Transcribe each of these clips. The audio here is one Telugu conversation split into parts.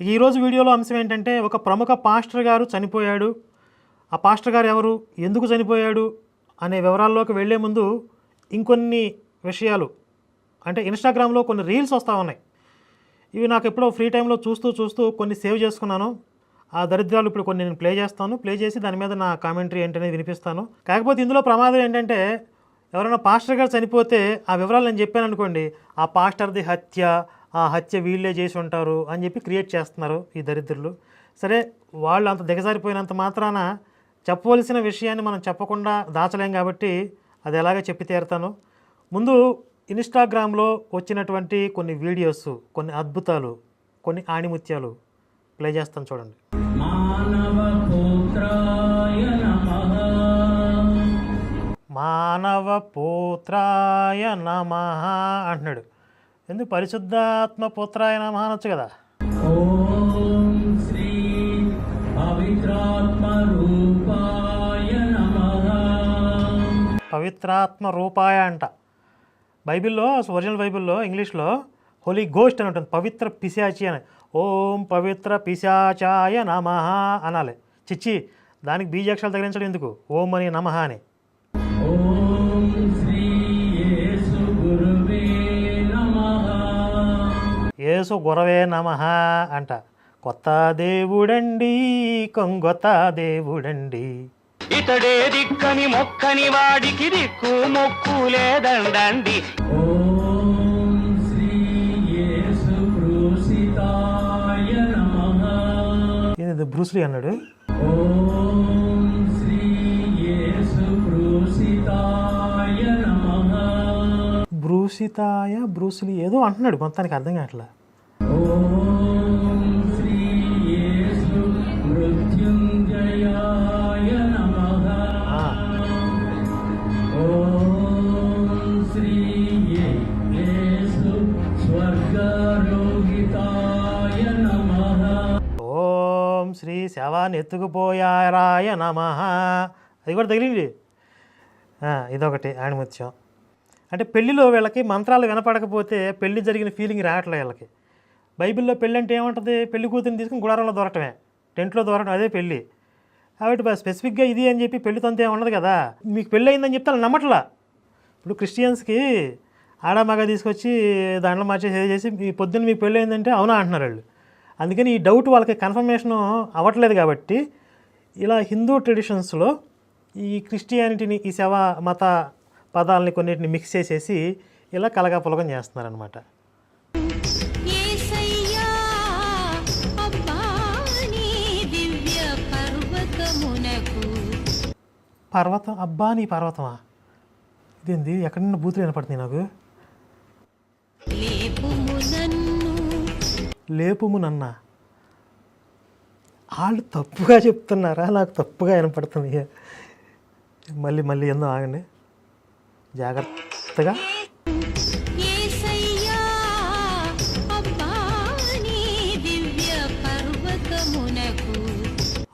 ఈరోజు వీడియోలో అంశం ఏంటంటే ఒక ప్రముఖ పాస్టర్ గారు చనిపోయాడు. ఆ పాస్టర్ గారు ఎవరు? ఎందుకు చనిపోయాడు? అనే వివరాల్లోకి వెళ్ళే ముందు ఇంకొన్ని విషయాలు. అంటే ఇన్స్టాగ్రామ్లో కొన్ని రీల్స్ వస్తూ ఉన్నాయి. ఇవి నాకు ఎప్పుడో ఫ్రీ టైంలో చూస్తూ చూస్తూ కొన్ని సేవ్ చేసుకున్నాను. ఆ దరిద్రాలు ఇప్పుడు కొన్ని నేను ప్లే చేస్తాను. ప్లే చేసి దాని మీద నా కామెంటరీ ఏంటనేది వినిపిస్తాను. కాకపోతే ఇందులో ప్రమాదం ఏంటంటే ఎవరైనా పాస్టర్ గారు చనిపోతే ఆ వివరాలు నేను చెప్పాను అనుకోండి. ఆ పాస్టర్ది హత్య ఆ హత్య వీళ్ళే చేసి ఉంటారు అని చెప్పి క్రియేట్ చేస్తున్నారు ఈ దరిద్రులు. సరే వాళ్ళు అంత దిగజారిపోయినంత మాత్రాన చెప్పవలసిన విషయాన్ని మనం చెప్పకుండా దాచలేం కాబట్టి అది ఎలాగ చెప్పి తీరుతాను. ముందు ఇన్స్టాగ్రామ్లో వచ్చినటువంటి కొన్ని వీడియోస్ కొన్ని అద్భుతాలు కొన్ని ఆణిముత్యాలు ప్లే చేస్తాను చూడండి. మానవ పుత్రాయ నమ. అంటున్నాడు. ఎందుకు పరిశుద్ధాత్మ పుత్రాయ నమ అనొచ్చు కదా. ఓం శ్రీ పవిత్రాత్మ రూపాయ నమః. పవిత్రాత్మ రూపాయ అంట. బైబిల్లో ఒరిజినల్ బైబిల్లో ఇంగ్లీష్లో హోలీ గోస్ట్ అని ఉంటుంది. పవిత్ర పిశాచి అని. ఓం పవిత్ర పిశాచాయ నమ అనాలి. చిచ్చి దానికి బీజాక్షరాలు తగిలించడం ఎందుకు? ఓం అని నమ అని. ఏసు గురవే నమ అంట. కొత్త దేవుడండి కొంగొత్త దేవుడండి. ఇతడే దిక్కని మొక్కని వాడికి దిక్కు మొక్కు లేదండండి. ఓం శ్రీ యేసు క్రూసితాయ నమః. ఇది బ్రూస్లీ అన్నాడు? ఓం శ్రీ యేసు బ్రూసితాయ బ్రూసిలి ఏదో అంటున్నాడు మొత్తానికి అర్థం కావట్లా. ఓం శ్రీ శవాన్ని ఎత్తుకుపోయారాయ నమ. అది కూడా తగిలింది. ఇదొకటి ఇదొకటి ఆణిముత్యం. అంటే పెళ్ళిలో వీళ్ళకి మంత్రాలు వినపడకపోతే పెళ్ళి జరిగిన ఫీలింగ్ రావట్లే వీళ్ళకి. బైబిల్లో పెళ్ళి అంటే ఏముంటుంది? పెళ్ళి కూతురిని తీసుకుని గుడారంలో దొరకటమే. టెంట్లో దొరకడం అదే పెళ్ళి. కాబట్టి స్పెసిఫిక్గా ఇది అని చెప్పి పెళ్ళి తొంత ఉండదు కదా. మీకు పెళ్ళి అయిందని చెప్తే వాళ్ళు నమ్మట్లా. ఇప్పుడు క్రిస్టియన్స్కి ఆడ మగ తీసుకొచ్చి దాంట్లో మార్చేసి ఏది చేసి మీ పొద్దున్న మీకు పెళ్ళి అయిందంటే అవునా అంటున్నారు వాళ్ళు. అందుకని ఈ డౌట్ వాళ్ళకి కన్ఫర్మేషన్ అవ్వట్లేదు కాబట్టి ఇలా హిందూ ట్రెడిషన్స్లో ఈ క్రిస్టియానిటీని ఈ శవ మత పదాలని కొన్నిటిని మిక్స్ చేసేసి ఇలా కలగాపులగం చేస్తున్నారనమాట పర్వతం అబ్బా నీ పర్వతమా? ఇదేంది? ఎక్కడన్నా బూతులు వినపడుతుంది నాకు? లేపుము నన్ను. వాళ్ళు తప్పుగా చెప్తున్నారా? నాకు తప్పుగా వినపడుతుంది మళ్ళీ మళ్ళీ ఎందో ఆగండి? జాగ్రత్తగా.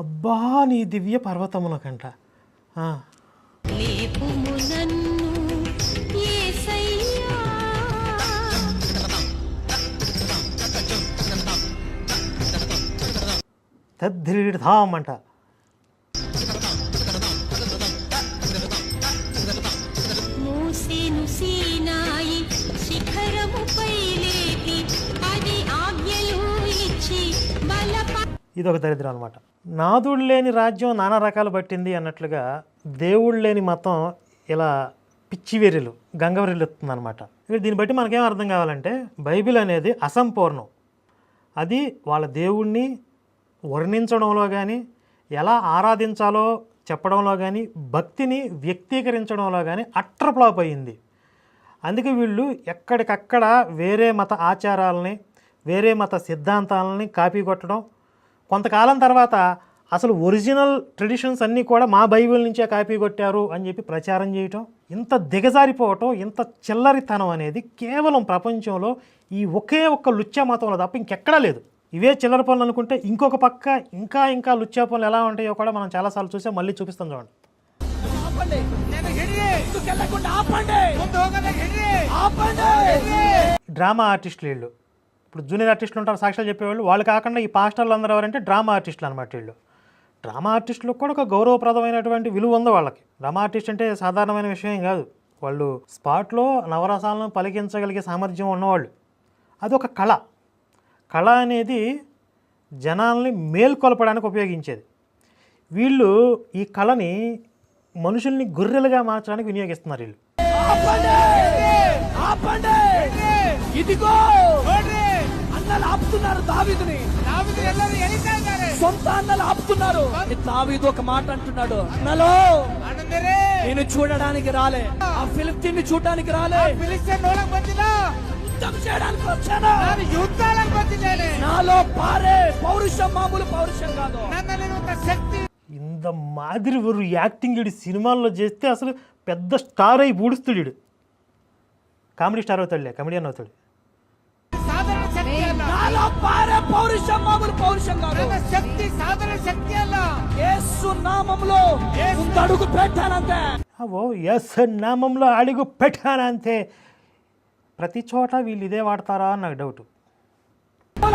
అబ్బా నీ దివ్య పర్వతమునకంట. తద్ధిరిధాం అంట ఇది ఒక దరిద్రం అనమాట నాదుడు లేని రాజ్యం నానా రకాలు పట్టింది అన్నట్లుగా దేవుడు లేని మతం ఇలా పిచ్చివెర్రెలు గంగవెర్రెలుతుంది అనమాట దీన్ని బట్టి మనకేం అర్థం కావాలంటే బైబిల్ అనేది అసంపూర్ణం. అది వాళ్ళ దేవుణ్ణి వర్ణించడంలో కానీ ఎలా ఆరాధించాలో చెప్పడంలో కానీ భక్తిని వ్యక్తీకరించడంలో కానీ అట్రప్లాప్ అయింది. అందుకే వీళ్ళు ఎక్కడికక్కడ వేరే మత ఆచారాలని వేరే మత సిద్ధాంతాలని కాపీ కొట్టడం కొంతకాలం తర్వాత అసలు ఒరిజినల్ ట్రెడిషన్స్ అన్నీ కూడా మా బైబిల్ నుంచే కాపీ కొట్టారు అని చెప్పి ప్రచారం చేయటం ఇంత దిగజారిపోవటం ఇంత చిల్లరితనం అనేది కేవలం ప్రపంచంలో ఈ ఒకే ఒక్క లుచ్చా మతంలో తప్ప ఇంకెక్కడా లేదు. ఇవే చిల్లర పనులు అనుకుంటే ఇంకొక పక్క ఇంకా ఇంకా లుచ్చా పనులు ఎలా ఉంటాయో కూడా మనం చాలాసార్లు చూసాం. మళ్ళీ చూపిస్తాం చూడండి. డ్రామా ఆర్టిస్టులు వీళ్ళు. ఇప్పుడు జూనియర్ ఆర్టిస్టులు ఉంటారు సాక్ష్యాలు చెప్పేవాళ్ళు. వాళ్ళు కాకుండా ఈ పాస్టర్లు అందరూ ఎవరంటే డ్రామా ఆర్టిస్టులు అనమాట వీళ్ళు. డ్రామా ఆర్టిస్టులకు కూడా ఒక గౌరవప్రదమైనటువంటి విలువ ఉంది వాళ్ళకి. డ్రామా ఆర్టిస్ట్ అంటే సాధారణమైన విషయం కాదు. వాళ్ళు స్పాట్లో నవరసాలను పలికించగలిగే సామర్థ్యం ఉన్నవాళ్ళు. అది ఒక కళ. కళ అనేది జనాల్ని మేల్కొల్పడానికి ఉపయోగించేది. వీళ్ళు ఈ కళని మనుషుల్ని గొర్రెలుగా మార్చడానికి వినియోగిస్తున్నారు వీళ్ళు. ఇదిగో! అన్నలు ఆపుతున్నారు దావీదుని. సొంత అన్నలు ఆపుతున్నారు. దావీదు ఒక మాట అంటున్నాడు. అన్నలో నేను చూడడానికి రాలే. ఆ ఫిలిప్తీన్ చూడడానికి రాలే. యుద్ధం చేయడానికి వచ్చాను. నాలో పారే పౌరుషం మామూలు పౌరుషం కాదు. ఇంత మాదిరి వరు యాక్టింగ్ వీడు సినిమాల్లో చేస్తే అసలు పెద్ద స్టార్ అయి బూడుస్తాడు వీడు కామెడీ స్టార్ అవుతాడులే కమెడియన్ అవుతాడు. నాలో పారే పౌరుషం మామూలు పౌరుషం కాదు శక్తి సాధన శక్తి యేసు నామంలో ముందడుగు పెట్టానంతే ఓ ఎస్ నామంలో అడుగు పెట్టానంతే ప్రతి చోట వీళ్ళు ఇదే వాడతారా అని నాకు డౌట్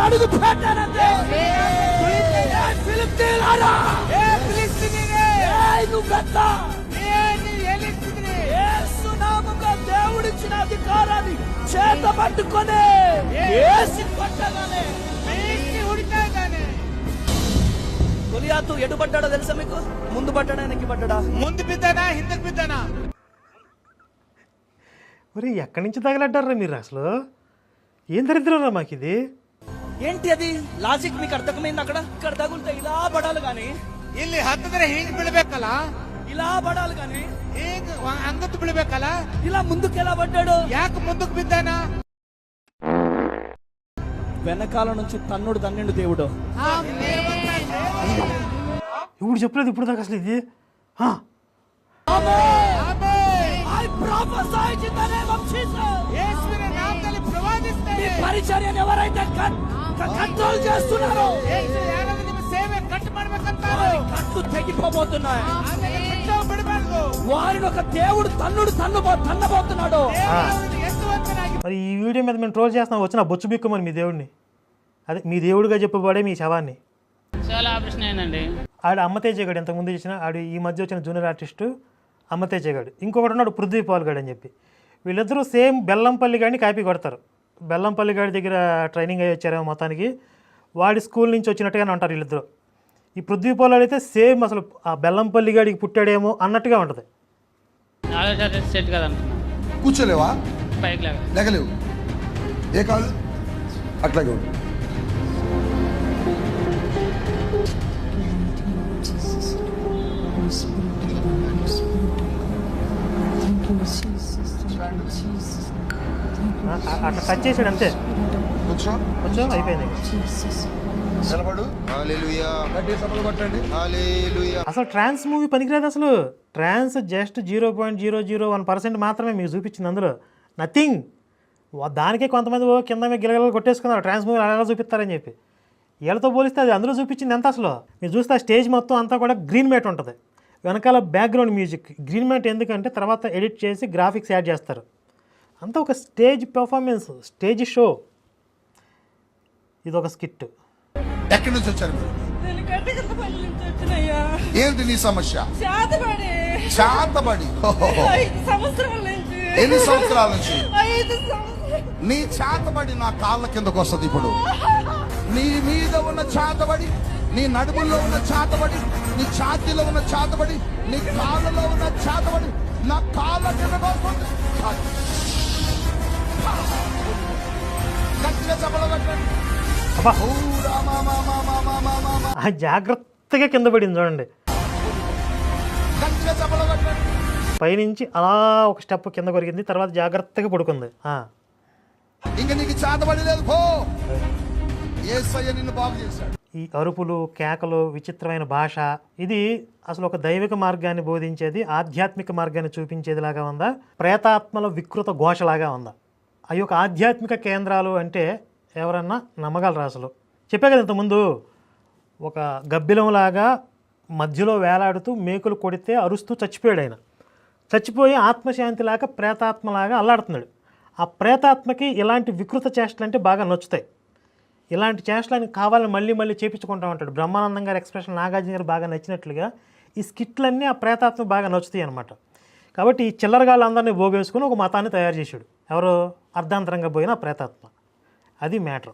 అడుగు పెట్టానంతే చేత పట్టుకొని ఏసి కొట్టగానే గొలియాతు ఎటు పడ్డాడో తెలుసా మీకు ముందు పడ్డాడా వెనక్కి పడ్డాడా ముందు బిద్దనా హిందకు బిద్దనా మరి ఎక్కడి నుంచి తగలడ్డారా మీరు అసలు ఏం దరిద్రరా మాకు ఇది ఏంటి అది లాజిక్ మీకు అర్థమైంది అక్కడ ఇక్కడ తగులుతే ఇలా పడాలి గాని ಇಲ್ಲಿ ಹತ್ತಿದ್ರೆ ಹೀಗ್ ಬೀಳ್ಬೇಕಲ್ಲ ఇలా పడాలి గాని ಹೀಗ್ ಅಂಗತ್ತು ಬೀಳ್ಬೇಕಲ್ಲ ఇలా ముందుకు ఎలా పడ్డాడు ಯಾಕೆ ಮುಂದಕ್ಕೆ ಬಿದ್ದಾನ వెనకాల నుంచి తన్నుడు తన్నిండు దేవుడు ఇప్పుడు చెప్పలేదు ఇప్పుడు దాకా అసలు ఇది ఆ, I prophesy in the name of Jesus. ಯೇಸುವಿನ ನಾಮದಲ್ಲಿ ఈ ಪ್ರವಾದಿಸ್ತೇನೆ పరిచర్యను ఎవరైతే కంట్రోల్ చేస్తున్నారో ಯೇಸು ಯಾರಾದ್ರೂ ನಿಮ್ಮ ಸೇವೆ ಕಟ್ ಮಾಡ್ಬೇಕಂತಾರೆ కట్టు తెగిపోబోతున్నాయి ಆಮೇಲೆ ಬಿಟ್ಟು ಬಿಡಬಾರ್ದು వారిని ఒక దేవుడు తన్నుడు తన్నబోతున్నాడు. మరి ఈ వీడియో మీద మేము ట్రోల్ చేస్తున్నాం వచ్చిన బొచ్చు బిక్కుమని మీ దేవుడిని. అదే మీ దేవుడిగా చెప్పబడే మీ శవాన్ని. చాలా ఆపరేషన్ ఆడ ఆడు అమ్మతేజ గడు ఇంతకుముందు చేసిన ఆడు ఈ మధ్య వచ్చిన జూనియర్ ఆర్టిస్టు అమ్మతేజ గడు ఇంకొకటి ఉన్నాడు పృథ్వీ పాల్ గడు అని చెప్పి. వీళ్ళిద్దరూ సేమ్ బెల్లంపల్లి గాడిని కాపీ కొడతారు. బెల్లంపల్లి గాడి దగ్గర ట్రైనింగ్ అయ్యి వచ్చారేమో మొత్తానికి. వాడి స్కూల్ నుంచి వచ్చినట్టుగానే ఉంటారు వీళ్ళిద్దరు. ఈ పృథ్వీ పాల్గాడు అయితే సేమ్ అసలు ఆ బెల్లంపల్లి గాడికి పుట్టాడేమో అన్నట్టుగా ఉంటుంది. సెట్ కూర్చోలేవా? పైకి లాగా లేకలేవు ఏ కాదు? అట్లాగే ఉండు. అట్లా టచ్ చేసాడు అంతే. కూర్చో. కొంచెం అయిపోయింది నిలబడు. అసలు ట్రాన్స్ మూవీ పనికిరాదు అసలు. Trance just zero point zero zero one percent మాత్రమే మీకు చూపించింది అందులో. నథింగ్ దానికే కొంతమంది ఓ కింద మీద గిలగలు కొట్టేసుకున్నారు. ట్రాన్స్ మూవీ అలా చూపిస్తారని చెప్పి. వీళ్ళతో పోలిస్తే అది అందులో చూపించింది ఎంత అసలు? మీరు చూస్తే ఆ స్టేజ్ మొత్తం అంతా కూడా గ్రీన్ మ్యాట్ ఉంటుంది. వెనకాల బ్యాక్గ్రౌండ్ మ్యూజిక్ గ్రీన్ మ్యాట్ ఎందుకంటే తర్వాత ఎడిట్ చేసి గ్రాఫిక్స్ యాడ్ చేస్తారు. అంతా ఒక స్టేజ్ పెర్ఫార్మెన్స్ స్టేజ్ షో ఇది ఒక స్కిట్ ఎక్కడి నుంచి వచ్చారు మీరు? ఏంటి నీ సమస్య? నుంచి. ఎన్ని సంవత్సరాల నుంచి? నీ చేతబడి నా కాళ్ళ కిందకు వస్తుంది ఇప్పుడు. నీ మీద ఉన్న చేతబడి నీ నడుముల్లో ఉన్న చేతబడి నీ ఛాతీలో ఉన్న చేతబడి నీ కాళ్ళలో ఉన్న చేతబడి నా కాళ్ళ కిందకు వస్తుంది. గట్టిగా చెప్పలు కట్టండి ఆ జాగ్రత్తగా కింద పడింది చూడండి. పైనుంచి అలా ఒక స్టెప్ కింద కొరిగింది తర్వాత జాగ్రత్తగా పడుకుంది. ఈ అరుపులు కేకలు విచిత్రమైన భాష ఇది అసలు ఒక దైవిక మార్గాన్ని బోధించేది ఆధ్యాత్మిక మార్గాన్ని చూపించేదిలాగా ఉందా? ప్రేతాత్మల వికృత ఘోషలాగా ఉందా? అవి ఒక ఆధ్యాత్మిక కేంద్రాలు అంటే ఎవరన్నా నమ్మగలరా అసలు? చెప్పే కదా ఇంతకుముందు ఒక గబ్బిలంలాగా మధ్యలో వేలాడుతూ మేకులు కొడితే అరుస్తూ చచ్చిపోయాడు ఆయన చచ్చిపోయి ఆత్మశాంతిలాగా ప్రేతాత్మలాగా అల్లాడుతున్నాడు. ఆ ప్రేతాత్మకి ఇలాంటి వికృత చేష్టలు అంటే బాగా నచ్చుతాయి. ఇలాంటి చేష్టలని కావాలని మళ్ళీ మళ్ళీ చేపించుకుంటా ఉంటాడు. బ్రహ్మానందం గారి ఎక్స్ప్రెషన్ నాగార్జున గారు బాగా నచ్చినట్లుగా ఈ స్కిట్లన్నీ ఆ ప్రేతాత్మ బాగా నచ్చుతాయి అనమాట కాబట్టి ఈ చిల్లరగాళ్ళందరినీ బోగేసుకుని ఒక మతాన్ని తయారు చేశాడు. ఎవరు అర్ధాంతరంగా పోయిన ప్రేతాత్మ. అది మ్యాటర్.